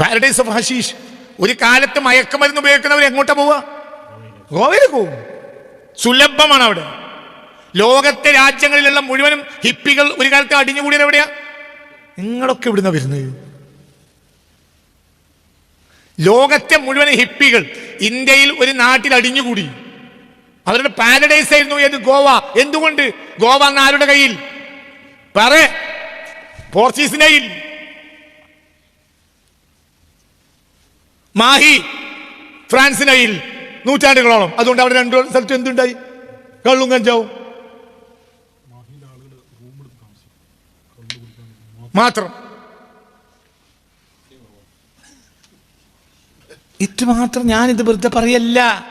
Paradise of hashish ഒരു കാലത്ത് മയക്കുമരുന്ന് ഉപയോഗിക്കുന്നവർ എങ്ങോട്ടാ പോവുക? ഗോവയിൽ പോവും സുലഭമാണ് അവിടെ. ലോകത്തെ രാജ്യങ്ങളിലുള്ള മുഴുവനും ഹിപ്പികൾ ഒരു കാലത്ത് അടിഞ്ഞുകൂടിയത് എവിടെയാ? നിങ്ങളൊക്കെ ഇവിടുന്ന് വരുന്നത്. ലോകത്തെ മുഴുവൻ ഹിപ്പികൾ ഇന്ത്യയിൽ ഒരു നാട്ടിൽ അടിഞ്ഞുകൂടി. അവരുടെ പാരഡൈസ് ആയിരുന്നു ഏത്? ഗോവ. എന്തുകൊണ്ട്? ഗോവ ആരുടെ കയ്യിൽ? പറ. പോർച്ചുഗീസിന്റെ കയ്യിൽ. മാഹി ഫ്രാൻസിനയിൽ നൂറ്റാണ്ടുകളോളം. അതുകൊണ്ട് അവിടെ രണ്ടു സ്ഥലത്ത് എന്തുണ്ടായി? കള്ളും കഞ്ചാവും. മാത്രം. ഇത് മാത്രം ഞാനിത് വെറുതെ പറയല്ല.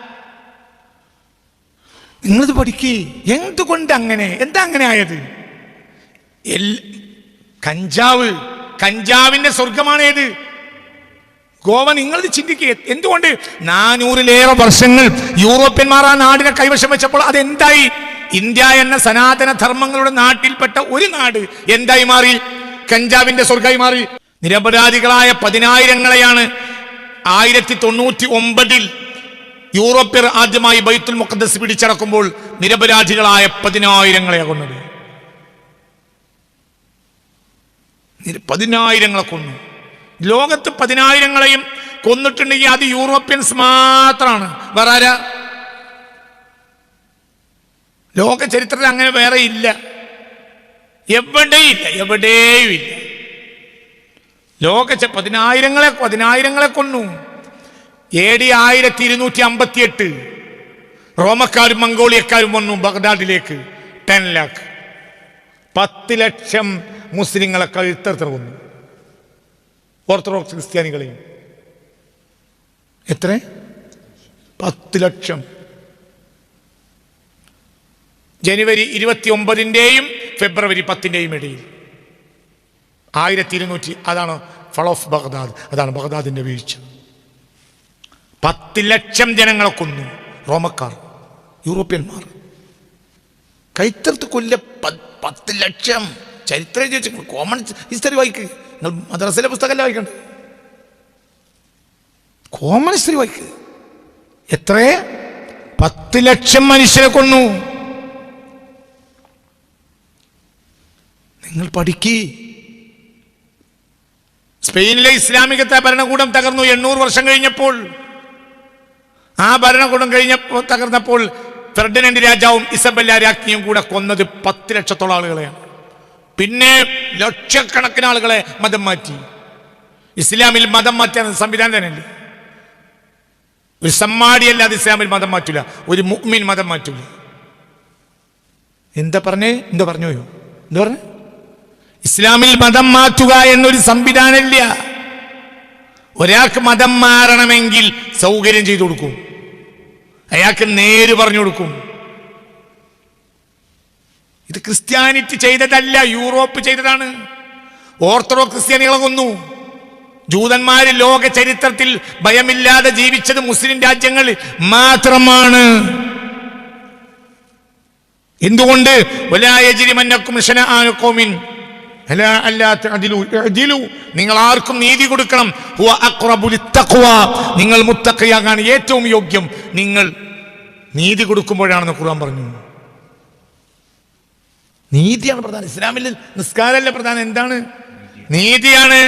നിങ്ങളിത് പഠിക്ക്. എന്തുകൊണ്ട് അങ്ങനെ? എന്താ അങ്ങനെ ആയത്? കഞ്ചാവ്. കഞ്ചാവിന്റെ സ്വർഗമാണേത് ഗോവ നിങ്ങൾ ചിന്തിക്കുക എന്തുകൊണ്ട്? നാനൂറിലേറെ വർഷങ്ങൾ യൂറോപ്യന്മാർ ആ നാടിനെ കൈവശം വെച്ചപ്പോൾ അതെന്തായി? ഇന്ത്യ എന്ന സനാതന ധർമ്മങ്ങളുടെ നാട്ടിൽപ്പെട്ട ഒരു നാട് എന്തായി മാറി? കഞ്ചാവിന്റെ സ്വർഗമായി മാറി. നിരപരാധികളായ പതിനായിരങ്ങളെയാണ് ആയിരത്തി തൊണ്ണൂറ്റി ഒമ്പതിൽ യൂറോപ്യർ ആദ്യമായി ബൈത്തുൽ മുഖദ്സ് പിടിച്ചടക്കുമ്പോൾ നിരപരാധികളായ പതിനായിരങ്ങളെ കൊന്നത്. പതിനായിരങ്ങളെ കൊന്നു. ലോകത്ത് പതിനായിരങ്ങളെയും കൊന്നിട്ടുണ്ടെങ്കിൽ അത് യൂറോപ്യൻസ് മാത്രമാണ് വേറെ ആരാ ലോക ചരിത്രത്തിൽ അങ്ങനെ വേറെ ഇല്ല. എവിടെയില്ല? എവിടെയും ഇല്ല ലോക പതിനായിരങ്ങളെ പതിനായിരങ്ങളെ കൊന്നു. എ ഡി ആയിരത്തി ഇരുന്നൂറ്റി അമ്പത്തി എട്ട് റോമക്കാരും മംഗോളിയക്കാരും വന്നു ബഗ്ദാദിലേക്ക്. ടെൻ ലാക്ക്. പത്ത് ലക്ഷം മുസ്ലിങ്ങളെ കഴുത്തറുത്ത് കൊന്നു. ഓർത്തഡോക്സ് ക്രിസ്ത്യാനികളെയും. എത്ര? പത്ത് ലക്ഷം. ജനുവരി ഇരുപത്തി ഒമ്പതിന്റെയും ഫെബ്രുവരി പത്തിന്റെയും ഇടയിൽ. ആയിരത്തി ഇരുന്നൂറ്റി അതാണ് ഫൾ ഓഫ് ബഗ്ദാദ് അതാണ് ബഗ്ദാദിന്റെ വീഴ്ച. പത്ത് ലക്ഷം ജനങ്ങളെ കൊന്നു റോമക്കാർ യൂറോപ്യന്മാർ. കൈത്തർത്ത് കൊല്ല പത്ത് ലക്ഷം. ചരിത്രം ചോദിച്ചു കോമൺ ഹിസ്റ്ററി വായിക്ക്. നിങ്ങൾ മദ്രസയിലെ പുസ്തകമല്ല വായിക്കണ്ട? കോമൺ ഹിസ്റ്ററി വായിക്ക്. എത്ര? പത്ത് ലക്ഷം മനുഷ്യരെ കൊന്നു. നിങ്ങൾ പഠിക്കേ. സ്പെയിനിലെ ഇസ്ലാമിക ഭരണകൂടം തകർന്നു എണ്ണൂറ് വർഷം കഴിഞ്ഞപ്പോൾ. ആ ഭരണകൂടം കഴിഞ്ഞപ്പോൾ തകർന്നപ്പോൾ ഫെർഡിനൻഡ് രാജാവും ഇസബല്ല രാജ്ഞിയും കൂടെ കൊന്നത് പത്ത് ലക്ഷത്തോളം ആളുകളെയാണ്. പിന്നെ ലക്ഷക്കണക്കിന് ആളുകളെ മതം മാറ്റി. ഇസ്ലാമിൽ മതം മാറ്റാൻ സംവിധാനം തന്നെ ഒരു സമ്മാടിയല്ലാതെ ഇസ്ലാമിൽ മതം മാറ്റൂല. ഒരു മുഹ്മിൻ മതം മാറ്റൂല. എന്താ പറഞ്ഞേ? എന്താ പറഞ്ഞോയോ എന്താ പറഞ്ഞു? ഇസ്ലാമിൽ മതം മാറ്റുക എന്നൊരു സംവിധാനമില്ല. ഒരാൾക്ക് മതം മാറണമെങ്കിൽ സൗകര്യം ചെയ്തു കൊടുക്കും. അയാൾക്ക് നേര് പറഞ്ഞു കൊടുക്കും. ഇത് ക്രിസ്ത്യാനിറ്റി ചെയ്തതല്ല യൂറോപ്പ് ചെയ്തതാണ്. ഓർത്തഡോക്സ് ക്രിസ്ത്യാനികളെ കൊന്നു. ജൂതന്മാര് ലോക ചരിത്രത്തിൽ ഭയമില്ലാതെ ജീവിച്ചത് മുസ്ലിം രാജ്യങ്ങളിൽ മാത്രമാണ്. എന്തുകൊണ്ട്. നിങ്ങൾ ആർക്കും നീതി കൊടുക്കണം. നിങ്ങൾ മുത്തക്കയാകാൻ ഏറ്റവും യോഗ്യം. നിങ്ങൾ നീതി കൊടുക്കുമ്പോഴാണെന്ന് ഖുർആൻ പറഞ്ഞു. നീതിയാണ് പ്രധാനം. ഇസ്ലാമിൽ നിസ്കാരമല്ല പ്രധാനം. എന്താണ്? നീതിയാണ്.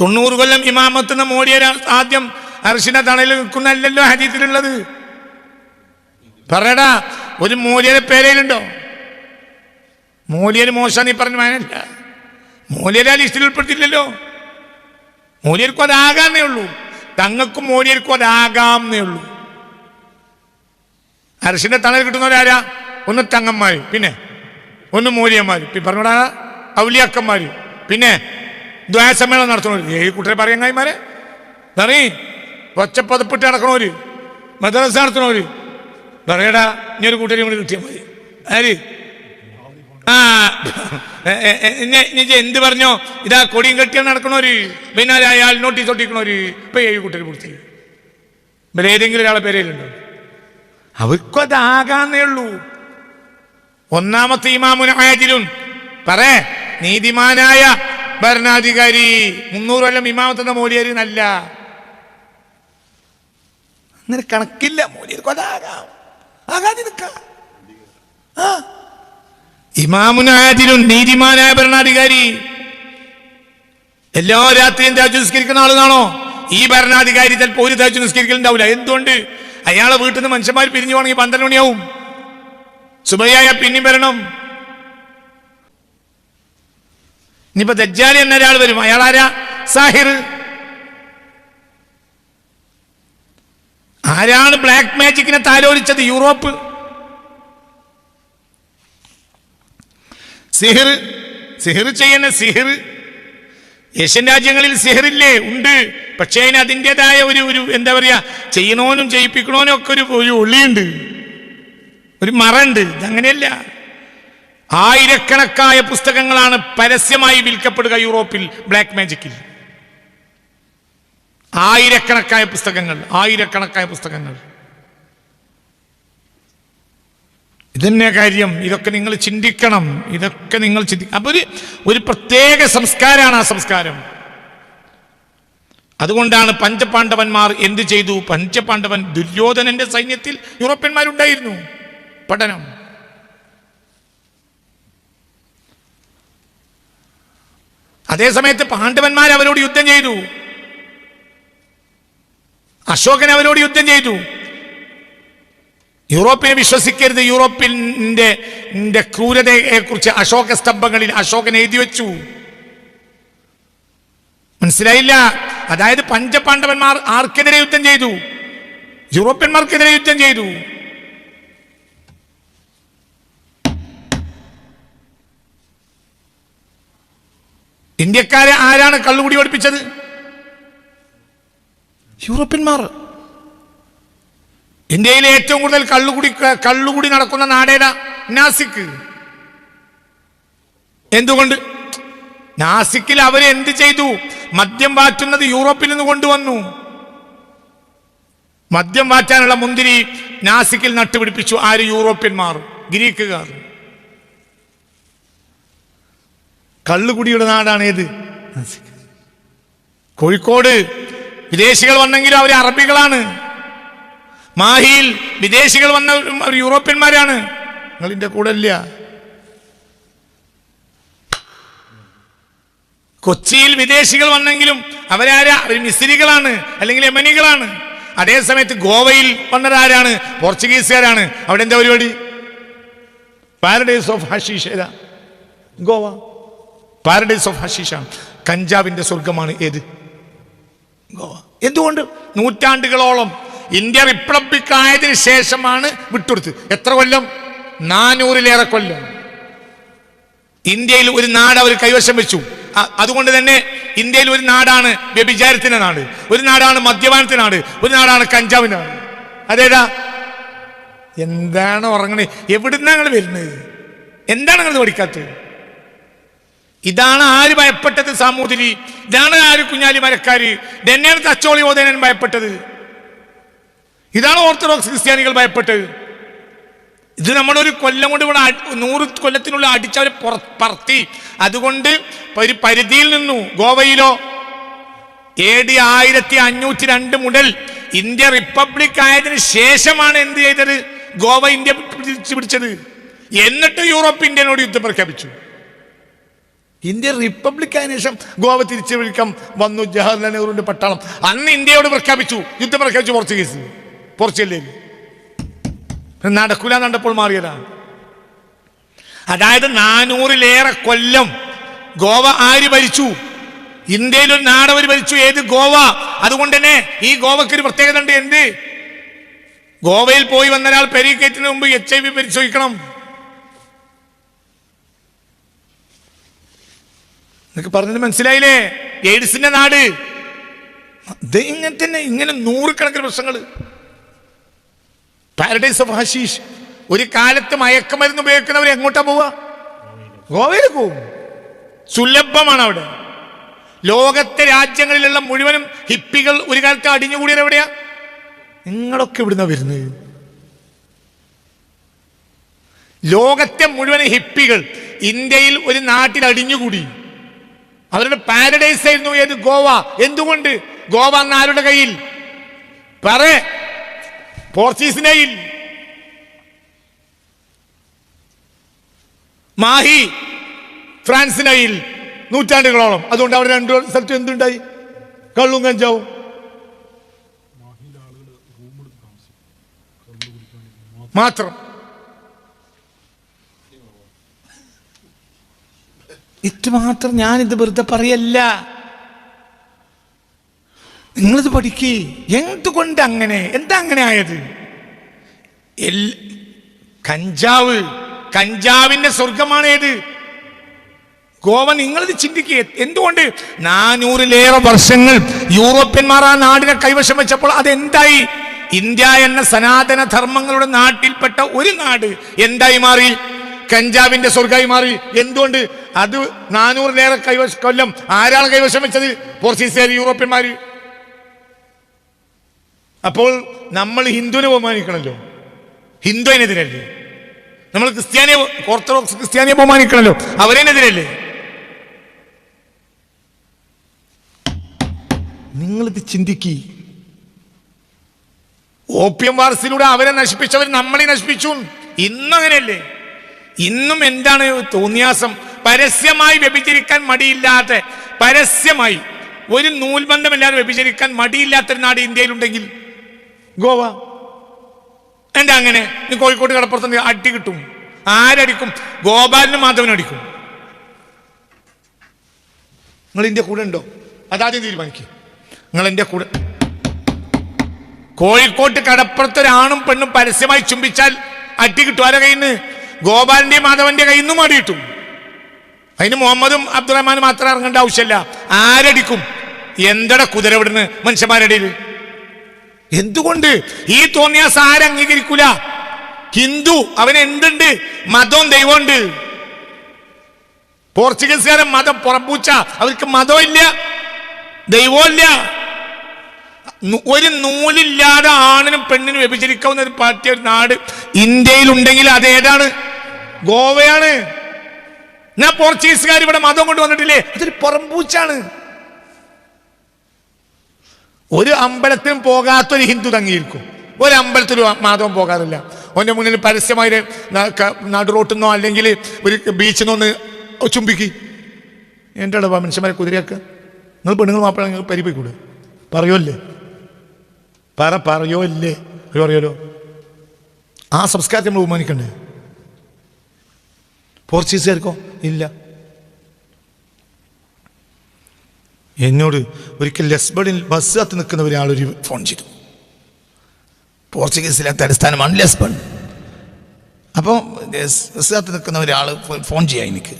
തൊണ്ണൂറ് കൊല്ലം ഇമാമത്തുന്ന മോഡിയ ആദ്യം അർഷിന തണലിൽ നിൽക്കുന്നല്ലോ ഹരീത്തിലുള്ളത് പറയടാ ഒരു മോലിയുടെ പേരയിലുണ്ടോ മോലിയര് മോശം നീ പറഞ്ഞു മാനല്ല. മോലിയരാ ലിസ്റ്റിൽ ഉൾപ്പെടുത്തില്ലല്ലോ മോലിയർക്കും അതാകാന്നേ ഉള്ളൂ. തങ്ങൾക്കും മൂല്യർക്കും അതാകാമെന്നേ ഉള്ളൂ. അർഷിന്റെ തണൽ കിട്ടുന്നവരാരാ? ഒന്ന് തങ്ങന്മാര് പിന്നെ ഒന്ന് മൂലിയന്മാർ പറഞ്ഞോടാ ഔലിയാക്കന്മാര് പിന്നെ ദ്വാസമ്മേളനം നടത്തുന്നവര്. ഏഴ് കൂട്ടരെ പറയാങ്ങായിമാരെ പറയ് ഒച്ചപ്പതപ്പിട്ട് നടക്കണവര് മദ്രസ നടത്തണവര് പറയടാ ഇനി ഒരു കൂട്ടരും കൂടി കിട്ടിയാൽ മതി. ആര്? ആ ഇനി- എന്ത് പറഞ്ഞോ? ഇതാ കൊടിയും കെട്ടിയാൽ നടക്കണവര് പിന്നെ അയാൾ നോട്ടീസ് ഒട്ടിക്കണവര് ഇപ്പൊ ഏഴ് കൂട്ടര് പൂർത്തി ഇവരേതെങ്കിലും ഒരാളെ പേരേലുണ്ടോ? അവർക്കും അതാകാന്നേ ഉള്ളൂ. ഒന്നാമത്തെ ഇമാമുൻ ആജിലുൻ. പറേ നീതിമാനായ ഭരണാധികാരി മുന്നൂറ് കൊല്ലം ഇമാമത്തുന്ന മോലിയർ നല്ല. അങ്ങനെ കണക്കില്ല മോലിയർ കൊതാകാം ആകാതെ നിൽക്കാം. ആ. നീതിമാനായ ഭരണാധികാരി. എല്ലാ രാത്രിയും താജ് നിസ്കരിക്കുന്ന ആളുകളാണോ? ഈ ഭരണാധികാരി ചിലപ്പോൾ ഒരു താജ് നിസ്കരിക്കലുണ്ടാവില്ല. എന്തുകൊണ്ട്? അയാളെ വീട്ടിൽ നിന്ന് മനുഷ്യന്മാർ പിരിഞ്ഞു പോകണമെങ്കിൽ പന്ത്രണ്ട് മണിയാവും. സുബയായ പിന്നെ വരണം. ഇനിയിപ്പോ ദജ്ജാലി എന്ന ഒരാൾ വരും. അയാൾ ആരാ സാഹിർ. ആരാണ് ബ്ലാക്ക് മാജിക്കിനെ താലോലിച്ചത്? യൂറോപ്പ്. സിഹിർ. സിഹിർ ചെയ്യുന്ന സിഹിർ. ഏഷ്യൻ രാജ്യങ്ങളിൽ സിഹിറില്ലേ? ഉണ്ട്. പക്ഷേ അതിന് അതിന്റെതായ ഒരു ഒരു എന്താ പറയാ ചെയ്യണോനും ചെയ്യിപ്പിക്കണോനും ഒക്കെ ഒരു ഒരു ഒളിയുണ്ട്. ഒരു മറണ്ട്. ഇതങ്ങനെയല്ല. ആയിരക്കണക്കായ പുസ്തകങ്ങളാണ് പരസ്യമായി വിൽക്കപ്പെടുക യൂറോപ്പിൽ ബ്ലാക്ക് മാജിക്കിൽ. ആയിരക്കണക്കായ പുസ്തകങ്ങൾ ആയിരക്കണക്കായ പുസ്തകങ്ങൾ. ഇതന്നെ കാര്യം. ഇതൊക്കെ നിങ്ങൾ ചിന്തിക്കണം. ഇതൊക്കെ നിങ്ങൾ ചിന്തിക്കണം അപ്പൊ ഒരു ഒരു പ്രത്യേക സംസ്കാരമാണ് ആ സംസ്കാരം. അതുകൊണ്ടാണ് പഞ്ചപാണ്ഡവന്മാർ എന്ത് ചെയ്തു? പഞ്ചപാണ്ഡവൻ ദുര്യോധനന്റെ സൈന്യത്തിൽ യൂറോപ്യന്മാരുണ്ടായിരുന്നു. പഠനം. അതേസമയത്ത് പാണ്ഡവന്മാർ അവരോട് യുദ്ധം ചെയ്തു. അശോകൻ അവരോട് യുദ്ധം ചെയ്തു. യൂറോപ്പിനെ വിശ്വസിക്കരുത്. യൂറോപ്പിന്റെ ക്രൂരതയെക്കുറിച്ച് ക്രൂരതയെ കുറിച്ച് അശോക സ്തംഭങ്ങളിൽ അശോകൻ എഴുതി വെച്ചു. മനസ്സിലായില്ല? അതായത് പഞ്ചപാണ്ഡവന്മാർ ആർക്കെതിരെ യുദ്ധം ചെയ്തു? യൂറോപ്യന്മാർക്കെതിരെ യുദ്ധം ചെയ്തു. ഇന്ത്യക്കാരെ ആരാണ് കള്ളുകുടി പഠിപ്പിച്ചത് യൂറോപ്യന്മാർ. ഇന്ത്യയിലെ ഏറ്റവും കൂടുതൽ കള്ളുകുടി കള്ളുകുടി നടക്കുന്ന നാടേട നാസിക്. എന്തുകൊണ്ട്? നാസിക്കിൽ അവർ എന്ത് ചെയ്തു? മദ്യം വാറ്റുന്നത് യൂറോപ്പിൽ നിന്ന് കൊണ്ടുവന്നു. മദ്യം വാറ്റാനുള്ള മുന്തിരി നാസിക്കിൽ നട്ടുപിടിപ്പിച്ചു ആര്? യൂറോപ്യന്മാർ ഗ്രീക്കുകാർ. കള്ളുകുടിയുടെ നാടാണ് ഏത്? കോഴിക്കോട്. വിദേശികൾ വന്നെങ്കിലും അവർ അറബികളാണ്. മാഹിയിൽ വിദേശികൾ വന്ന അവർ യൂറോപ്യന്മാരാണ്. നിങ്ങളിന്റെ കൂടെ ഇല്ല കൊച്ചിയിൽ വിദേശികൾ വന്നെങ്കിലും അവരാരാ? അവർ മിസ്രികളാണ് അല്ലെങ്കിൽ യമനികളാണ്. അതേസമയത്ത് ഗോവയിൽ വന്നതാരാണ്? പോർച്ചുഗീസുകാരാണ്. അവിടെ എന്താ പരിപാടി? Paradise of hashish Goa. Paradise of ഹഷീഷാണ് കഞ്ചാവിന്റെ സ്വർഗമാണ് ഏത്? ഗോവ. എന്തുകൊണ്ട്? നൂറ്റാണ്ടുകളോളം ഇന്ത്യ റിപ്പബ്ലിക് ആയതിനു ശേഷമാണ് വിട്ടുകൊടുത്ത് എത്ര കൊല്ലം? നാനൂറിലേറെ കൊല്ലം. ഇന്ത്യയിൽ ഒരു നാട് അവർ കൈവശം വെച്ചു. അതുകൊണ്ട് തന്നെ ഇന്ത്യയിൽ ഒരു നാടാണ് വ്യഭിചാരത്തിന്റെ നാട്. ഒരു നാടാണ് മദ്യപാനത്തിന്റെ നാട്. ഒരു നാടാണ് കഞ്ചാവിന്റെ നാട്. അതേതാ? എന്താണ് ഉറങ്ങണേ? എവിടുന്നാണ് നിങ്ങൾ വരുന്നത്? എന്താണ് നിങ്ങൾ പഠിക്കാത്തത്? ഇതാണ് ആര് ഭയപ്പെട്ടത് സാമൂതിരി? ഇതാണ് ആര് കുഞ്ഞാലി മരക്കാര്? ഇതന്നെയാണ് തച്ചോളി ഓതേനൻ ഭയപ്പെട്ടത്. ഇതാണ് ഓർത്തഡോക്സ് ക്രിസ്ത്യാനികൾ ഭയപ്പെട്ടത്. ഇത് നമ്മളൊരു കൊല്ലം കൊണ്ട് ഇവിടെ നൂറ് കൊല്ലത്തിനുള്ളിൽ അടിച്ചവരെ പുറ- പറത്തി. അതുകൊണ്ട് ഒരു പരിധിയിൽ നിന്നു ഗോവയിലോ. എ ഡി ആയിരത്തി അഞ്ഞൂറ്റി രണ്ട് മുതൽ ഇന്ത്യ റിപ്പബ്ലിക് ആയതിനു ശേഷമാണ് എന്ത് ചെയ്തത്? ഗോവ ഇന്ത്യ പിടിച്ചു പിടിച്ചത്. എന്നിട്ട് യൂറോപ്പ് ഇന്ത്യനോട് യുദ്ധം പ്രഖ്യാപിച്ചു. ഇന്ത്യ റിപ്പബ്ലിക് ആയതിനു ശേഷം ഗോവ തിരിച്ചു വിളിക്കാൻ വന്നു ജവഹർലാൽ നെഹ്റുവിന്റെ പട്ടാളം. അന്ന് ഇന്ത്യയോട് പ്രഖ്യാപിച്ചു. യുദ്ധം പ്രഖ്യാപിച്ചു പോർച്ചുഗീസ് പോർച്ചുഗലിൽ. നടക്കൂല കണ്ടപ്പോൾ മാറിയതാണ് അതായത് നാനൂറിലേറെ കൊല്ലം ഗോവ ആര് ഭരിച്ചു? ഇന്ത്യയിൽ ഒരു നാടവർ ഭരിച്ചു. ഏത് ഗോവ? അതുകൊണ്ട് തന്നെ ഈ ഗോവയ്ക്ക് ഒരു പ്രത്യേകത ഉണ്ട് എന്ത്? ഗോവയിൽ പോയി വന്നൊരാൾ പെരീക്കേറ്റിന് മുമ്പ് എച്ച് ഐ വി പരിശോധിക്കണം. നിനക്ക് പറഞ്ഞത് മനസ്സിലായില്ലേ? എയ്ഡ്സിന്റെ നാട്. ഇങ്ങനെ തന്നെ ഇങ്ങനെ നൂറുകണക്കിന് പ്രശ്നങ്ങൾ. പാരഡൈസ് ഓഫ് ഹഷീഷ് ഒരു കാലത്ത് മയക്കമരുന്ന് ഉപയോഗിക്കുന്നവർ എങ്ങോട്ടാ പോവുക? ഗോവയിൽ പോവും സുലഭമാണ് അവിടെ. ലോകത്തെ രാജ്യങ്ങളിലുള്ള മുഴുവനും ഹിപ്പികൾ ഒരു കാലത്ത് അടിഞ്ഞുകൂടിയത് എവിടെയാ? നിങ്ങളൊക്കെ ഇവിടുന്ന വരുന്നത്. ലോകത്തെ മുഴുവൻ ഹിപ്പികൾ ഇന്ത്യയിൽ ഒരു നാട്ടിൽ അടിഞ്ഞുകൂടി. അവരുടെ പാരഡൈസ് ആയിരുന്നു ഏത്? ഗോവ. എന്തുകൊണ്ട്? ഗോവ എന്ന ആരുടെ കയ്യിൽ? പറ. പോർച്ചുഗീസിനെയിൽ. മാഹി ഫ്രാൻസിനെയിൽ. നൂറ്റാണ്ടുകളോളം. അതുകൊണ്ട് അവിടെ രണ്ടു സ്ഥലത്ത് എന്തുണ്ടായി? കള്ളും കഞ്ചാവും. മാത്രം. ഇത് മാത്രം ഞാനിത് വെറുതെ പറയല്ല. നിങ്ങളിത് പഠിക്കേ. എന്തുകൊണ്ട് അങ്ങനെ? എന്താ അങ്ങനെ ആയത്? കഞ്ചാവ്. കഞ്ചാവിന്റെ സ്വർഗമാണ് ഏത്? ഗോവ നിങ്ങളിത് ചിന്തിക്കുക എന്തുകൊണ്ട്? നാനൂറിലേറെ വർഷങ്ങൾ യൂറോപ്യന്മാർ ആ നാടിനെ കൈവശം വെച്ചപ്പോൾ അതെന്തായി? ഇന്ത്യ എന്ന സനാതന ധർമ്മങ്ങളുടെ നാട്ടിൽപ്പെട്ട ഒരു നാട് എന്തായി മാറി? കഞ്ചാവിന്റെ സ്വർഗമായി മാറി. എന്തുകൊണ്ട്? അത് നാനൂറിലേറെ കൈവശ കൊല്ലം ആരാണ് കൈവശം വെച്ചത്? പോർച്ചുഗീസുകാർ യൂറോപ്യന്മാര്. അപ്പോൾ നമ്മൾ ഹിന്ദുവിനെ ബഹുമാനിക്കണല്ലോ. ഹിന്ദുവിനെതിരല്ലേ നമ്മൾ ക്രിസ്ത്യാനിയെ ഓർത്തഡോക്സ് ക്രിസ്ത്യാനിയെ ബഹുമാനിക്കണമല്ലോ അവരതിനെതിരല്ലേ നിങ്ങളിത് ചിന്തിക്കി. ഓപ്യം വാർസിലൂടെ അവരെ നശിപ്പിച്ചവർ നമ്മളെ നശിപ്പിച്ചു. ഇന്നും അങ്ങനെയല്ലേ ഇന്നും എന്താണ് തോന്നിയാസം? പരസ്യമായി വ്യഭിചരിക്കാൻ മടിയില്ലാതെ പരസ്യമായി ഒരു നൂൽബന്ധമില്ലാതെ വ്യഭിചരിക്കാൻ മടിയില്ലാത്തൊരു നാട് ഇന്ത്യയിലുണ്ടെങ്കിൽ ഗോവ എന്താ അങ്ങനെ? നീ കോഴിക്കോട് കടപ്പുറത്ത് അടി കിട്ടും. ആരടിക്കും? ഗോപാലിന് മാധവൻ അടിക്കും. നിങ്ങൾ ഇന്ത്യ കൂടെ ഉണ്ടോ? അതാദ്യം തീരുമാനിക്കുക നിങ്ങൾ എന്റെ കൂടെ കോഴിക്കോട്ട് കടപ്പുറത്ത് ഒരാണും പെണ്ണും പരസ്യമായി ചുംബിച്ചാൽ അടി കിട്ടും. ആരെ കയ്യിൽ നിന്ന് ഗോപാലിന്റെയും മാധവന്റെ കയ്യിൽ നിന്നും അടിയിട്ടും. അതിന് മുഹമ്മദും അബ്ദുറഹ്മാനും മാത്രം ഇറങ്ങേണ്ട ആവശ്യമില്ല. ആരടിക്കും? എന്തട കുതിര വിടുന്ന് മനുഷ്യന്മാരുടെ ഇടയിൽ? എന്തുകൊണ്ട്? ഈ തോന്നിയ സാരം അംഗീകരിക്കൂല? ഹിന്ദു അവൻ എന്തുണ്ട്? മതവും ദൈവമുണ്ട് പോർച്ചുഗീസുകാരൻ മതം പുറപ്പൂച്ച അവർക്ക് മതമില്ല ദൈവമില്ല ഒരു നൂലില്ലാതെ ആണിനും പെണ്ണിനും വ്യഭിചരിക്കാവുന്ന ഒരു പാർട്ടി ഒരു നാട് ഇന്ത്യയിലുണ്ടെങ്കിൽ അത് ഏതാണ് ഗോവയാണ്. ഞാൻ പോർച്ചുഗീസുകാർ ഇവിടെ മതം കൊണ്ട് വന്നിട്ടില്ലേ? അതൊരു പുറംപൂച്ചാണ് ഒരു അമ്പലത്തിനും പോകാത്തൊരു ഹിന്ദു തങ്ങിയിരിക്കും. ഒരു അമ്പലത്തിലും മാധവം പോകാറില്ല. അവന്റെ മുന്നിൽ പരസ്യമായി നടുറോട്ടുന്നോ അല്ലെങ്കിൽ ഒരു ബീച്ചിൽ നിന്ന് ചുംബിക്ക്. എന്റെ അടവ മനുഷ്യന്മാരെ കുതിരയൊക്കെ. നിങ്ങൾ പെണ്ണുങ്ങൾ മാപ്പിള നിങ്ങൾ പരിപ്പിക്കൂടെ പറയുമല്ലേ പറ പറയോ ഇല്ലേ പറയോലോ ആ സംസ്കാരത്തെ നമ്മൾ ബഹുമാനിക്കണ്ടേ? പോർച്ചുഗീസുകാർക്കോ? ഇല്ല. എന്നോട് ഒരിക്കൽ ലെസ്ബണിൽ ബസ് കത്ത് നിൽക്കുന്ന ഒരാളൊരു ഫോൺ ചെയ്തു. പോർച്ചുഗീസിലെ തലസ്ഥാനമാണ് ലെസ്ബൺ. അപ്പോൾ ബസ് കത്ത് നിൽക്കുന്ന ഒരാൾ ഫോൺ ചെയ്യാം എനിക്ക്.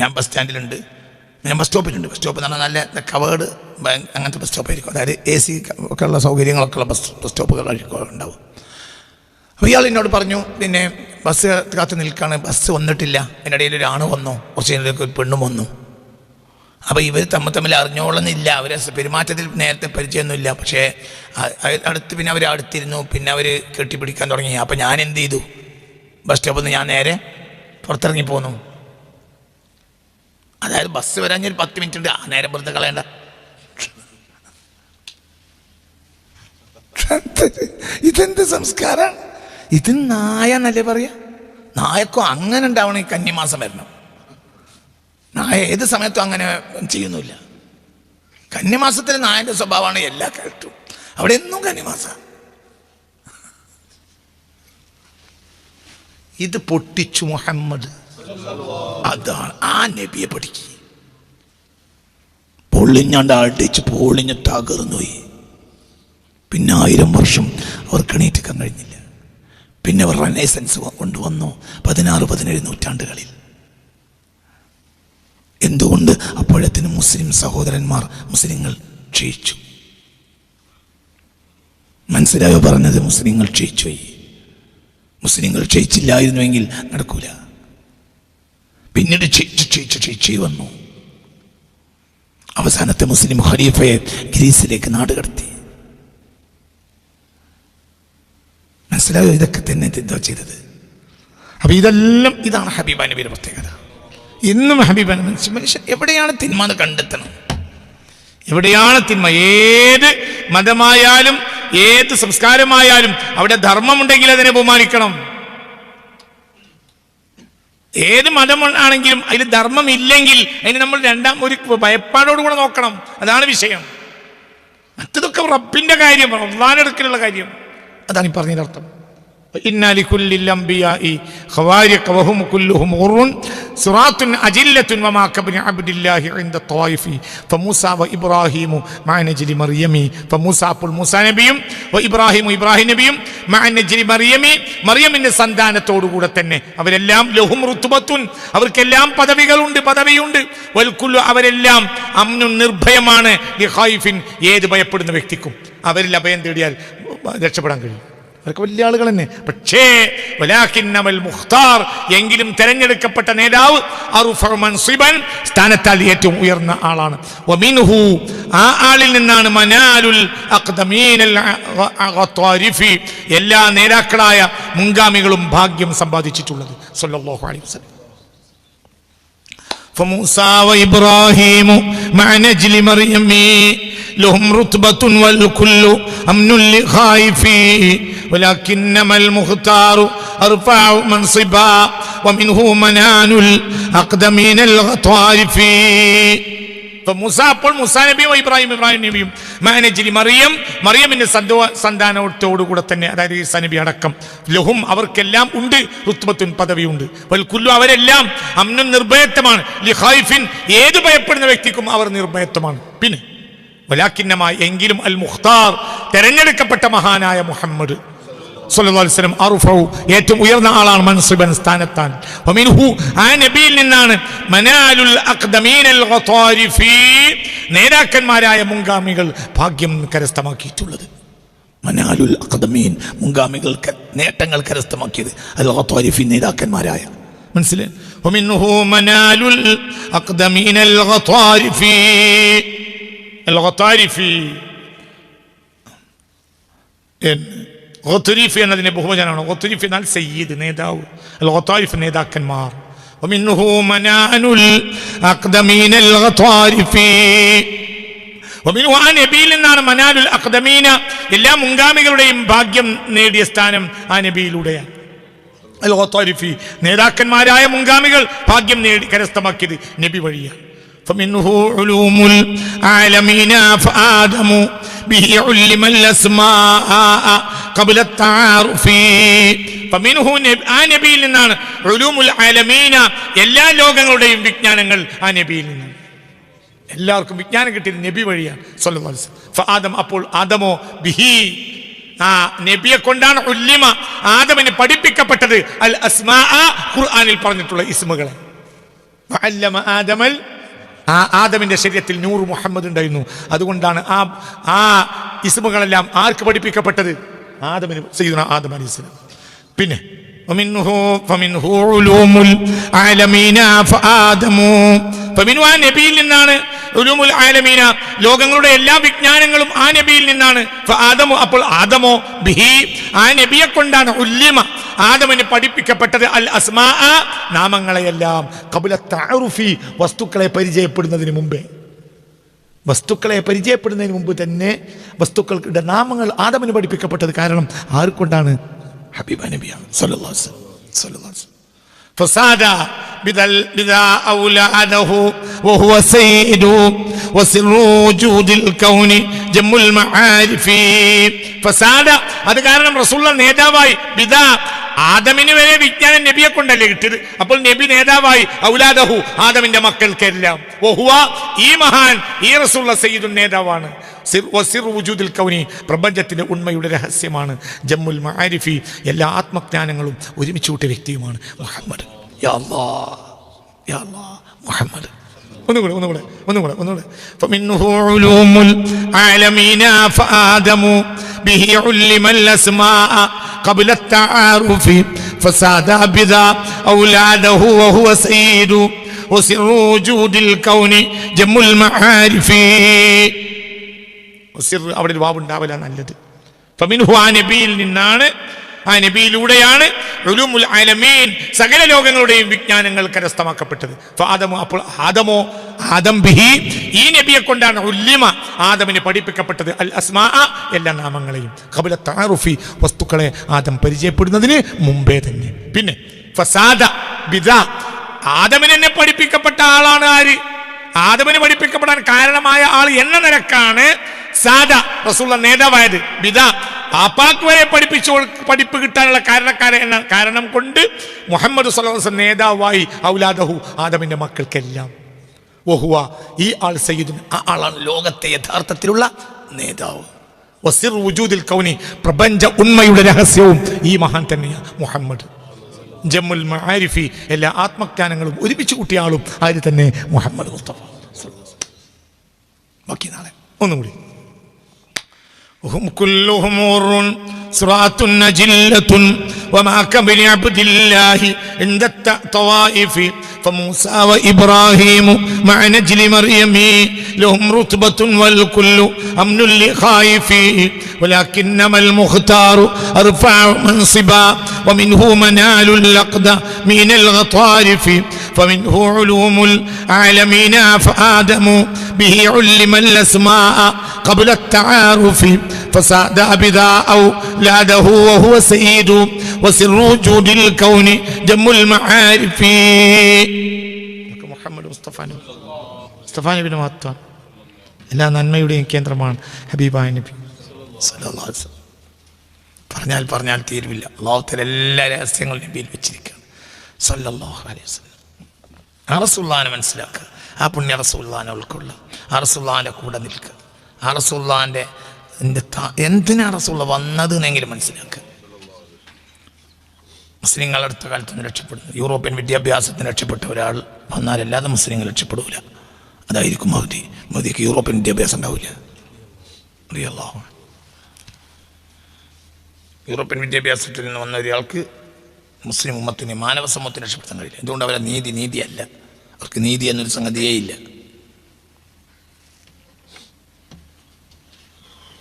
ഞാൻ ബസ് സ്റ്റാൻഡിലുണ്ട്. ഞാൻ ബസ് സ്റ്റോപ്പിലുണ്ട്. ബസ് സ്റ്റോപ്പ് എന്ന് പറഞ്ഞാൽ നല്ല കവേർഡ് അങ്ങനത്തെ ബസ് സ്റ്റോപ്പായിരിക്കും. അതായത് എ സി ഒക്കെ ഉള്ള സൗകര്യങ്ങളൊക്കെ ഉള്ള ബസ് ബസ് സ്റ്റോപ്പുകളായിരിക്കും ഉണ്ടാവും. അപ്പോൾ ഇയാൾ എന്നോട് പറഞ്ഞു പിന്നെ ബസ് കാത്തു നിൽക്കുകയാണ് ബസ് വന്നിട്ടില്ല. അതിനിടയിൽ ഒരാണ് വന്നു. കുറച്ച് കഴിഞ്ഞിട്ട് ഒരു പെണ്ണും വന്നു. അപ്പോൾ ഇവർ തമ്മിൽ തമ്മിൽ അറിഞ്ഞോളന്നില്ല. അവരെ പെരുമാറ്റത്തിൽ നേരത്തെ പരിചയമൊന്നുമില്ല. പക്ഷേ അടുത്ത് പിന്നെ അവർ അടുത്തിരുന്നു. പിന്നെ അവർ കെട്ടിപ്പിടിക്കാൻ തുടങ്ങി. അപ്പോൾ ഞാൻ എന്ത് ചെയ്തു? ബസ് സ്റ്റോപ്പിൽ നിന്ന് ഞാൻ നേരെ പുറത്തിറങ്ങി പോന്നു. അതായത് ബസ് വരാൻ ഒരു പത്ത് മിനിറ്റ് ഉണ്ട്. ആ നേരെ പുറത്ത് കളയണ്ട. ഇതെന്ത് സംസ്കാരമാണ് ഇത് നായ എന്നല്ലേ പറയാ? നായക്കോ അങ്ങനെ ഉണ്ടാവണം ഈ കന്നിമാസം വരണം. നായ ഏത് സമയത്തും അങ്ങനെ ചെയ്യുന്നില്ല കന്നിമാസത്തിൽ നായന്റെ സ്വഭാവമാണ് എല്ലാ കാലത്തും. അവിടെ എന്നും കന്നിമാസ. ഇത് പൊട്ടിച്ചു മുഹമ്മദ്. അതാണ് ആ നബിയെ പഠിക്കുക പൊള്ളിഞ്ഞാണ്ട് അടിച്ച് പൊളിഞ്ഞ് തകർന്നുപോയി. പിന്നെ ആയിരം വർഷം അവർക്ക് എണീറ്റിക്കാൻ കഴിഞ്ഞില്ല. പിന്നെ അവർ റെനേസൻസ് കൊണ്ടുവന്നു പതിനാറ് പതിനേഴ് നൂറ്റാണ്ടുകളിൽ. എന്തുകൊണ്ട് അപ്പോഴത്തിന് മുസ്ലിം സഹോദരന്മാർ മുസ്ലിങ്ങൾ ക്ഷയിച്ചു? മനസ്സിലായോ പറഞ്ഞത്? മുസ്ലിങ്ങൾ ക്ഷയിച്ചു മുസ്ലിങ്ങൾ ക്ഷയിച്ചില്ലായിരുന്നുവെങ്കിൽ നടക്കൂല. പിന്നീട് ക്ഷയിച്ച് ക്ഷയിച്ച് ക്ഷയിച്ചു വന്നു. അവസാനത്തെ മുസ്ലിം ഖലീഫയെ ഗ്രീസിലേക്ക് നാടുകടത്തി. മനസ്സിലായോ? ഇതൊക്കെ തന്നെ എന്താ ചെയ്തത്. അപ്പോൾ ഇതെല്ലാം ഇതാണ് ഹബീബ നബിയുടെ പ്രത്യേകത. ഇന്നും ഹബീബ് മനുഷ്യൻ എവിടെയാണ് തിന്മ എന്ന് കണ്ടെത്തണം? എവിടെയാണ് തിന്മ? ഏത് മതമായാലും ഏത് സംസ്കാരമായാലും അവിടെ ധർമ്മമുണ്ടെങ്കിൽ അതിനെ ബഹുമാനിക്കണം. ഏത് മതമാണെങ്കിലും അതിൽ ധർമ്മം ഇല്ലെങ്കിൽ അതിന് നമ്മൾ രണ്ടാം ഒരു ഭയപ്പാടോടുകൂടെ നോക്കണം. അതാണ് വിഷയം. മറ്റതൊക്കെ റബ്ബിന്റെ കാര്യം റബ്ബാനെടുക്കലുള്ള കാര്യം. അതാണ് ഈ പറഞ്ഞതിന്റെ അർത്ഥം. ഇബ്രാഹിമു മറിയമി. സന്താനത്തോടുകൂടെ തന്നെ അവരെല്ലാം ലഹും അവർക്കെല്ലാം പദവികളുണ്ട് പദവിയുണ്ട്. അവരെല്ലാം അമ്നു നിർഭയമാണ്. ഏത് ഭയപ്പെടുന്ന വ്യക്തിക്കും അവരിൽ അഭയം തേടിയാൽ രക്ഷപ്പെടാൻ കഴിയും. അവർക്ക് വലിയ ആളുകൾ തന്നെ. പക്ഷേ മുഖ്താർ എങ്കിലും തെരഞ്ഞെടുക്കപ്പെട്ട നേതാവ് സ്ഥാനത്താൽ ഏറ്റവും ഉയർന്ന ആളാണ്. ആ ആളിൽ നിന്നാണ് മനാലുൽ എല്ലാ നേതാക്കളായ മുൻഗാമികളും ഭാഗ്യം സമ്പാദിച്ചിട്ടുള്ളത്. സല്ലല്ലാഹു അലൈഹി വസല്ലം. فموسى وإبراهيم مع نجل مريم لهم رتبة والكل أمن لخائفي ولكنما المختار أرفع منصبا ومنه منان الأقدمين الغطارفين മുസ അപ്പോൾ മുസാ നബിയും ഇബ്രാഹിം ഇബ്രാഹിം നബിയും മാനേജിരി മറിയം മറിയമിന്റെ സന്തോ സന്താനത്തോടുകൂടെ തന്നെ അതായത് ഈസാ നബി അടക്കം ലഹും അവർക്കെല്ലാം ഉണ്ട് റുത്ബത്തുൻ പദവിയുണ്ട്. വൽക്കുല്ലു അവരെല്ലാം അമ്നും നിർഭയത്വമാണ്. ലിഖായിഫിൻ ഏത് ഭയപ്പെടുന്ന വ്യക്തിക്കും അവർ നിർഭയത്വമാണ്. പിന്നെ വലാക്കിന്നമായി എങ്കിലും അൽ മുഖ്താർ തെരഞ്ഞെടുക്കപ്പെട്ട മഹാനായ മുഹമ്മദ് ഏറ്റവും ഉയർന്ന ആളാണ് മൻസുബൻ സ്ഥാനത്താൻ ആ നബിയിൽ നിന്നാണ് മനാലുൽ നേതാക്കന്മാരായ മുൻഗാമികൾ ഭാഗ്യം കരസ്ഥമാക്കിയിട്ടുള്ളത്. മനാലുൽ അഖദമീൻ മുൻഗാമികൾ നേട്ടങ്ങൾ കരസ്ഥമാക്കിയത് അൽ നേതാക്കന്മാരായ. മനസ്സിലായി? മനാലുൽ അൽ ഒത്തുരീഫ് എന്നതിന്റെ ബഹുവചനമാണ്. ഒത്തുരീഫ് എന്നാൽ സയ്യിദ് നേതാവ്. അല്ല ഒത്താരിഫ് നേതാക്കന്മാർ. എന്നാണ് മനാലുൽ അഖ്ദമീന എല്ലാ മുൻഗാമികളുടെയും ഭാഗ്യം നേടിയ സ്ഥാനം ആ നബിയിലൂടെയാണ്. അൽ ഓത്തോരിഫി നേതാക്കന്മാരായ മുൻഗാമികൾ ഭാഗ്യം നേടി കരസ്ഥമാക്കിയത് നബി വഴിയാണ്. فمنه علوم العالمين فآدم به علم الأسماء قبل التعارف فمنه നബി- ആ നബിയിൽ നിന്നാണ് ഉലൂമുൽ ആലമീന എല്ലാ ലോകങ്ങളുടെയും വിജ്ഞാനങ്ങൾ ആ നബിയിൽ നിന്നാണ് എല്ലാവർക്കും വിജ്ഞാനം കിട്ടിയത് നബി വഴിയാണ് സല്ലല്ലാഹു അലൈഹി വസല്ലം. ഫആദം അപ്പോൾ ആദമോ ബിഹി ആ നബിയെ കൊണ്ടാണ് ഉല്ലിമ ആദമിന് പഠിപ്പിക്കപ്പെട്ടത് അൽ അസ്മാ ഖുർആനിൽ പറഞ്ഞിട്ടുള്ള ഇസ്മുകളെ വഅല്ലമ ആദമൽ ആ ആദമിന്റെ ശരീരത്തിൽ നൂറ് മുഹമ്മദ് ഉണ്ടായിരുന്നു അതുകൊണ്ടാണ് ആ ആ ഇസ്മുകളെല്ലാം ആർക്ക് പഠിപ്പിക്കപ്പെട്ടത് ആദമിന് സയ്യിദുന ആദം അലൈഹി സ്വലാം പിന്നെ ومنه فمنه علوم العالمين فآدم فمنه ആ നബിയിൽ നിന്നാണ് ഉലൂമുൽ ആലമീന ലോകങ്ങളുടെ എല്ലാ വിജ്ഞാനങ്ങളും ആ നബിയിൽ നിന്നാണ് ആദമോ അപ്പോൾ ആദമോ ബിഹി ആ നബിയെ കൊണ്ടാണ് ഉല്ലിമ ആദമിന് പഠിപ്പിക്കപ്പെട്ടത് അൽ അസ്മാ നാമങ്ങളെയെല്ലാം കബുല താറുഫി വസ്തുക്കളെ പരിചയപ്പെടുന്നതിന് മുമ്പേ വസ്തുക്കളെ പരിചയപ്പെടുന്നതിന് മുമ്പ് തന്നെ വസ്തുക്കളുടെ നാമങ്ങൾ ആദമിന് പഠിപ്പിക്കപ്പെട്ടത് കാരണം ആർക്കൊണ്ടാണ് ഹബീബ നബിയാണ് സല്ലല്ലാഹു അലൈഹി വസല്ലം. സല്ലല്ലാഹു അലൈഹി വസല്ലം. فساد بذا بذا أولاده وهو سيد وسر وجود الكون جم المعارف فساد അത് കാരണം റസൂള്ള നേതാവായി ബിദാ ആദമിന് വരെ വിജ്ഞാനം നബിയെ കൊണ്ടല്ലേ കിട്ടിയത്? അപ്പോൾ നബി നേതാവായി ഔലാദഹു ആദമിന്റെ മക്കൾക്കെല്ലാം. ഓഹുവ ഈ മഹാൻ ഈ റസൂള്ള സയ്യിദുൻ നേതാവാണ്. സിർ വസിർ വുജൂദിൽ കൗനി പ്രപഞ്ചത്തിന്റെ ഉണ്മയുടെ രഹസ്യമാണ്. ജമ്മുൽ മാരിഫി എല്ലാ ആത്മജ്ഞാനങ്ങളും ഒരുമിച്ച് കൂട്ടിയ വ്യക്തിയുമാണ് മുഹമ്മദ്. യാ മുഹമ്മദ്. ഒന്നും അവിടെ ഒരു നല്ലത്. ഫമിൻഹു ആ നബിയിൽ നിന്നാണ് ആ നബിയിലൂടെയാണ് അലമീൻ സകല ലോകങ്ങളുടെയും വിജ്ഞാനങ്ങൾ കരസ്ഥമാക്കപ്പെട്ടത്. ഫാദമോ അപ്പോൾ ആദമോ ആദം ബിഹി. ഈ നബിയെ കൊണ്ടാണ് ഉല്ലിമ ആദമിന് പഠിപ്പിക്കപ്പെട്ടത്. അൽ അസ്മാ എല്ലാ നാമങ്ങളെയും. കബുല താറുഫി വസ്തുക്കളെ ആദം പരിചയപ്പെടുന്നതിന് മുമ്പേ തന്നെ. പിന്നെ ഫസാദ ബിദ. ആദമിന് എന്നെ പഠിപ്പിക്കപ്പെട്ട ആളാണ് ആര്? ആദമിന് പഠിപ്പിക്കപ്പെടാൻ കാരണമായ ആൾ എന്ന നിരക്കാണ് സാദ റസൂള്ള നേതാവായത് ബിദ. ആപ്പാക്ക് വരെ പഠിപ്പിച്ചു പഠിപ്പ് കിട്ടാനുള്ള കാരണക്കാരെ കാരണം കൊണ്ട് മുഹമ്മദ് സല്ലാസ് നേതാവായി ഔലാദഹു ആദമിന്റെ മക്കൾക്കെല്ലാം. വഹുവ ഈ ആൾ സയ്യിദിൻ ആ ആളാണ് ലോകത്തെ യഥാർത്ഥത്തിലുള്ള നേതാവ്. വസിർ വുജൂദിൽ കൗനി പ്രപഞ്ച ഉണ്മയുടെ രഹസ്യവും ഈ മഹാൻ തന്നെയാണ് മുഹമ്മദ്. ജമ്മുൽ മആരിഫി എല്ലാ ആത്മജ്ഞാനങ്ങളും ഒരുമിച്ച് കൂട്ടിയ ആളും ആര് തന്നെ? മുഹമ്മദ് മുസ്തഫ. ബാക്കി നാളെ. ഒന്നും കൂടി هم كلهم مر صراط نجلة وما كبر عبد الله عند الطوائف فموسى وإبراهيم مع نجل مريم لهم رتبة والكل أمن لخائف ولكنما المختار أرفع منصبا ومنه منال اللقد من الغطارف فمنه علوم العالمين فآدم به علم الأسماء قبل التعارف. فساد بذا أولاده وهو سيد മുഹമ്മദ് എല്ലാ നന്മയുടെയും കേന്ദ്രമാണ് ഹബീബായ നബി. പറഞ്ഞാൽ പറഞ്ഞാൽ തീരുവില്ല. ലോകത്തിൽ എല്ലാ രഹസ്യങ്ങളും നബിയിൽ വെച്ചിരിക്കുകയാണ്. അറസുല്ലാനെ അലൈഹി വസല്ലം. മനസ്സിലാക്കുക. ആ പുണ്യ അറസുല്ലാനെ ഉൾക്കൊള്ളുക. ആ കൂടെ നിൽക്കുക. ആ എന്തിനാ റസൂള്ള വന്നത് എന്നെങ്കിലും മനസ്സിലാക്കുക. മുസ്ലിങ്ങൾ അടുത്ത കാലത്ത് നിന്ന് രക്ഷപ്പെടുന്നു യൂറോപ്യൻ വിദ്യാഭ്യാസത്തിന് രക്ഷപ്പെട്ട ഒരാൾ വന്നാലല്ലാതെ മുസ്ലിങ്ങൾ രക്ഷപ്പെടൂല. അതായിരിക്കും മോദി മോദിക്ക് യൂറോപ്യൻ വിദ്യാഭ്യാസം ഉണ്ടാവില്ല. അറിയാലോ യൂറോപ്യൻ വിദ്യാഭ്യാസത്തിൽ നിന്ന് വന്ന ഒരാൾക്ക് മുസ്ലിം ഉമ്മത്തിന് മാനവ സമൂഹത്തിന് രക്ഷപ്പെടുത്താൻ കഴിയില്ല. എന്തുകൊണ്ട് അവരെ നീതി നീതിയല്ല. അവർക്ക് നീതി എന്നൊരു സംഗതിയേ ഇല്ല.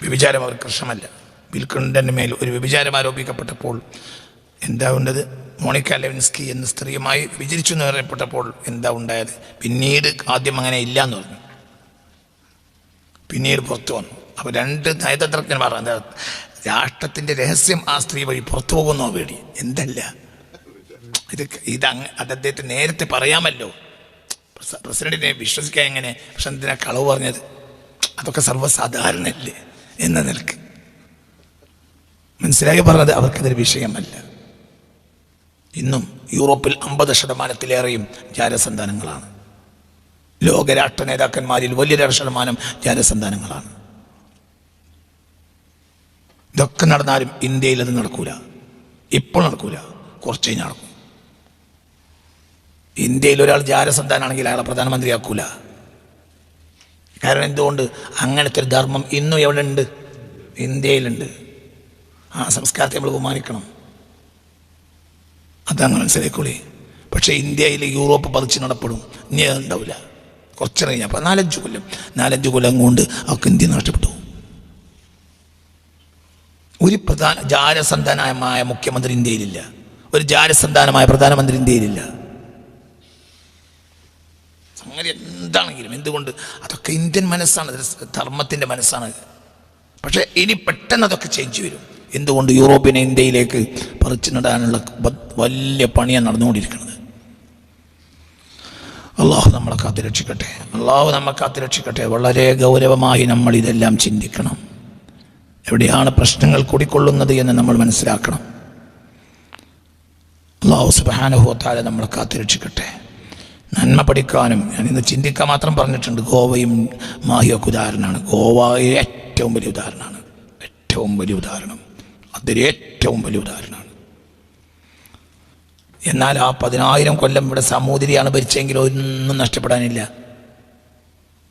വ്യഭിചാരം അവർക്ക് കൃഷമല്ല ബിൽക്കണ്ടന്റെ മേൽ ഒരു വ്യഭിചാരം ആരോപിക്കപ്പെട്ടപ്പോൾ എന്താ ഉണ്ടത് മോണിക്ക ലെവിൻസ്കി എന്ന സ്ത്രീയുമായി വിചരിച്ചു എന്ന് പറയപ്പെട്ടപ്പോൾ എന്താ ഉണ്ടായത്? പിന്നീട് ആദ്യം അങ്ങനെ ഇല്ല എന്ന് പറഞ്ഞു. പിന്നീട് പുറത്തു വന്നു. അപ്പോൾ രണ്ട് നയതന്ത്രജ്ഞന്മാർ രാഷ്ട്രത്തിന്റെ രഹസ്യം ആ സ്ത്രീ വഴി പുറത്തു പോകുന്നോ പേടി? എന്തല്ല? ഇത് ഇത് അത് അദ്ദേഹത്തെ നേരത്തെ പറയാമല്ലോ. പ്രസിഡന്റിനെ വിശ്വസിക്കാൻ എങ്ങനെ? പക്ഷെ എന്തിനാ കളവ് പറഞ്ഞത്? അതൊക്കെ സർവസാധാരണല്ലേ എന്ന നിലയ്ക്ക്. മനസ്സിലാക്കി പറഞ്ഞത് അവർക്കതൊരു വിഷയമല്ല. ഇന്നും യൂറോപ്പിൽ അമ്പത് ശതമാനത്തിലേറെയും ജാരസന്താനങ്ങളാണ്. ലോകരാഷ്ട്ര നേതാക്കന്മാരിൽ വലിയൊരു ശതമാനം ജാരസന്താനങ്ങളാണ്. ഇതൊക്കെ നടന്നാലും ഇന്ത്യയിൽ അത് നടക്കൂല. ഇപ്പോൾ നടക്കൂല. കുറച്ച് കഴിഞ്ഞ് നടക്കും. ഇന്ത്യയിൽ ഒരാൾ ജാരസന്താനാണെങ്കിൽ അയാളെ പ്രധാനമന്ത്രിയാക്കൂല. കാരണം എന്തുകൊണ്ട്? അങ്ങനത്തെ ഒരു ധർമ്മം ഇന്നും എവിടെ ഉണ്ട് ഇന്ത്യയിലുണ്ട്. ആ സംസ്കാരത്തെ നമ്മൾ ബഹുമാനിക്കണം. അതങ്ങ് മനസ്സിലാക്കൂലേ പക്ഷേ ഇന്ത്യയിൽ യൂറോപ്പ് പതിച്ച് നടപ്പെടും. ഇനി അതുണ്ടാവില്ല കുറച്ച് അപ്പം നാലഞ്ച് കൊല്ലം. നാലഞ്ച് കൊല്ലം കൊണ്ട് അവർക്ക് ഇന്ത്യ നഷ്ടപ്പെട്ടു. ഒരു പ്രധാന ജാരസന്താനമായ മുഖ്യമന്ത്രി ഇന്ത്യയിലില്ല. ഒരു ജാരസന്താനമായ പ്രധാനമന്ത്രി ഇന്ത്യയിലില്ല. സംഗതി എന്താണെങ്കിലും എന്തുകൊണ്ട് അതൊക്കെ ഇന്ത്യൻ മനസ്സാണ് ധർമ്മത്തിന്റെ മനസ്സാണ്. പക്ഷേ ഇനി പെട്ടെന്ന് അതൊക്കെ ചേഞ്ച് വരും. എന്തുകൊണ്ട് യൂറോപ്പിനെ ഇന്ത്യയിലേക്ക് പറിച്ചു നടാനുള്ള വലിയ പണിയാണ് നടന്നുകൊണ്ടിരിക്കുന്നത്. അള്ളാഹു നമ്മളെ കാത്തു രക്ഷിക്കട്ടെ. അള്ളാഹു നമ്മളെ കാത്തു രക്ഷിക്കട്ടെ. വളരെ ഗൗരവമായി നമ്മൾ ഇതെല്ലാം ചിന്തിക്കണം. എവിടെയാണ് പ്രശ്നങ്ങൾ കൂടിക്കൊള്ളുന്നത് എന്ന് നമ്മൾ മനസ്സിലാക്കണം. അള്ളാഹു സുബാനുഭവത്താല നമ്മളെ കാത്തു രക്ഷിക്കട്ടെ. നന്മ പഠിക്കാനും ഞാൻ ഇന്ന് ചിന്തിക്കാൻ മാത്രം പറഞ്ഞിട്ടുണ്ട് ഗോവയും മാഹിയൊക്കെ ഉദാഹരണമാണ്. ഗോവ ഏറ്റവും വലിയ ഉദാഹരണമാണ്. ഏറ്റവും വലിയ ഉദാഹരണം. അതൊരു ഏറ്റവും വലിയ ഉദാഹരണമാണ്. എന്നാൽ ആ പതിനായിരം കൊല്ലം ഇവിടെ സമൂതിരിയാണ് ഭരിച്ചെങ്കിൽ ഒന്നും നഷ്ടപ്പെടാനില്ല.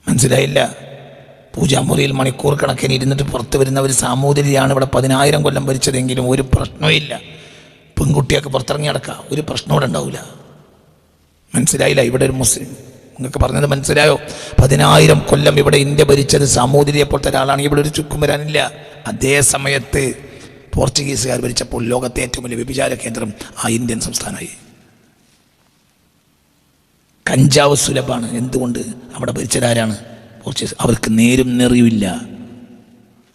മനസ്സിലായില്ല? പൂജാമുറിയിൽ മണിക്കൂർ കണക്കിന് ഇരുന്നിട്ട് പുറത്ത് വരുന്ന ഒരു സാമൂതിരിയാണ് ഇവിടെ പതിനായിരം കൊല്ലം ഭരിച്ചതെങ്കിലും ഒരു പ്രശ്നമില്ല പെൺകുട്ടിയൊക്കെ പുറത്തിറങ്ങി നടക്കുക ഒരു പ്രശ്നം ഇവിടെ ഉണ്ടാവില്ല മനസ്സിലായില്ല? ഇവിടെ ഒരു മുസ്ലിം. നിങ്ങൾക്ക് പറഞ്ഞത് മനസ്സിലായോ? പതിനായിരം കൊല്ലം ഇവിടെ ഇന്ത്യ ഭരിച്ചത് സാമൂതിരിയെ പോലത്തെ ഒരാളാണെങ്കിൽ ഇവിടെ ഒരു ചുക്കും വരാനില്ല. അതേ സമയത്ത് പോർച്ചുഗീസുകാർ ഭരിച്ചപ്പോൾ ലോകത്തെ ഏറ്റവും വലിയ വ്യഭിചാര കേന്ദ്രം ആ ഇന്ത്യൻ സംസ്ഥാനമായി. കഞ്ചാവ് സുലഭാണ് എന്തുകൊണ്ട് അവിടെ ഭരിച്ചതാരാണ് പോർച്ചുഗീസ് അവർക്ക് നേരും നെറിയുമില്ല.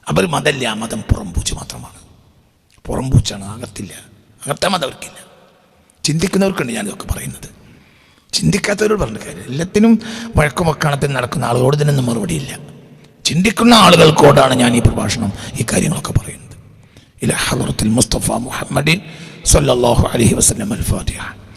അവർ മതല്ല മതം പുറംപൂച്ച് മാത്രമാണ്. പുറംപൂച്ചാണ്. അകത്തില്ല. അകത്തെ മതം അവർക്കില്ല. ചിന്തിക്കുന്നവർക്കുണ്ട് ഞാനിതൊക്കെ പറയുന്നത്. ചിന്തിക്കാത്തവരോട് പറഞ്ഞ കാര്യം എല്ലാത്തിനും വഴക്കുമൊക്കാണത്തിൽ നടക്കുന്ന ആളുകളോട് ഇതിനൊന്നും മറുപടിയില്ല. ചിന്തിക്കുന്ന ആളുകൾക്കോടാണ് ഞാൻ ഈ പ്രഭാഷണം ഈ കാര്യങ്ങളൊക്കെ പറയുന്നത്. ഇല ഹലറത്തിൽ മുസ്തഫ മുഹമ്മദിൻ സല്ലല്ലാഹു അലൈഹി വസല്ലം അൽ ഫാത്തിഹ